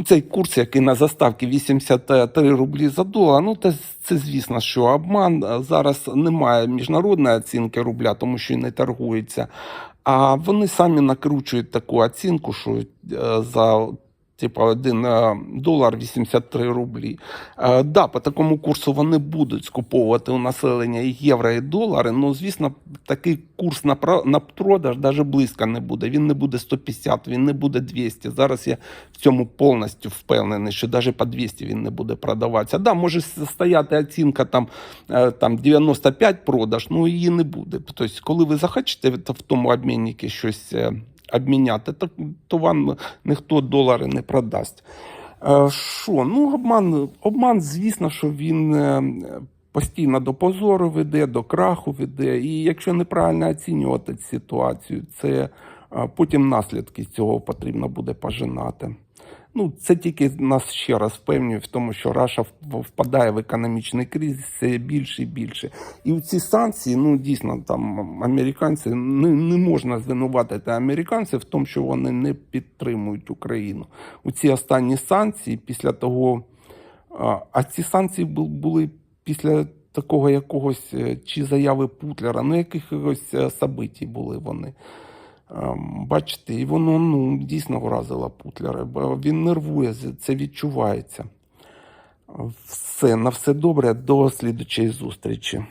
Оцей курс, який на заставці 83 рублі за долар, ну це, це звісно, що обман. Зараз немає міжнародної оцінки рубля, тому що і не торгується. А вони самі накручують таку оцінку, що е, за типу 1 долар 83 рублі. Е, да, по такому курсу вони будуть скуповувати у населення і євро, і долари. Ну, звісно, такий курс на, на продаж навіть близько не буде. Він не буде 150, він не буде 200. Зараз я в цьому повністю впевнений, що навіть по 200 він не буде продаватися. Да, може стояти оцінка там, е, там 95 продаж, ну її не буде. Тобто, коли ви захочете в тому обміннику щось е, обміняти, то, то вам ніхто долари не продасть. Е, Що? Ну, обман, обман, звісно, що він е, постійно до позору веде, до краху веде. І якщо неправильно оцінювати ситуацію, це е, потім наслідки цього потрібно буде пожинати. Ну, це тільки нас ще раз впевнює в тому, що Раша впадає в економічний кризис все більше і більше. І ці санкції, ну дійсно, там американці не, не можна звинуватити американців в тому, що вони не підтримують Україну. У ці останні санкції після того, а, а ці санкції були після такого якогось е, чи заяви Путлера, ну якихось е, событій були вони. Ем, Бачите, і воно ну, дійсно вразило Путлера, бо він нервує, це відчувається. Все, на все добре, до слідчої зустрічі.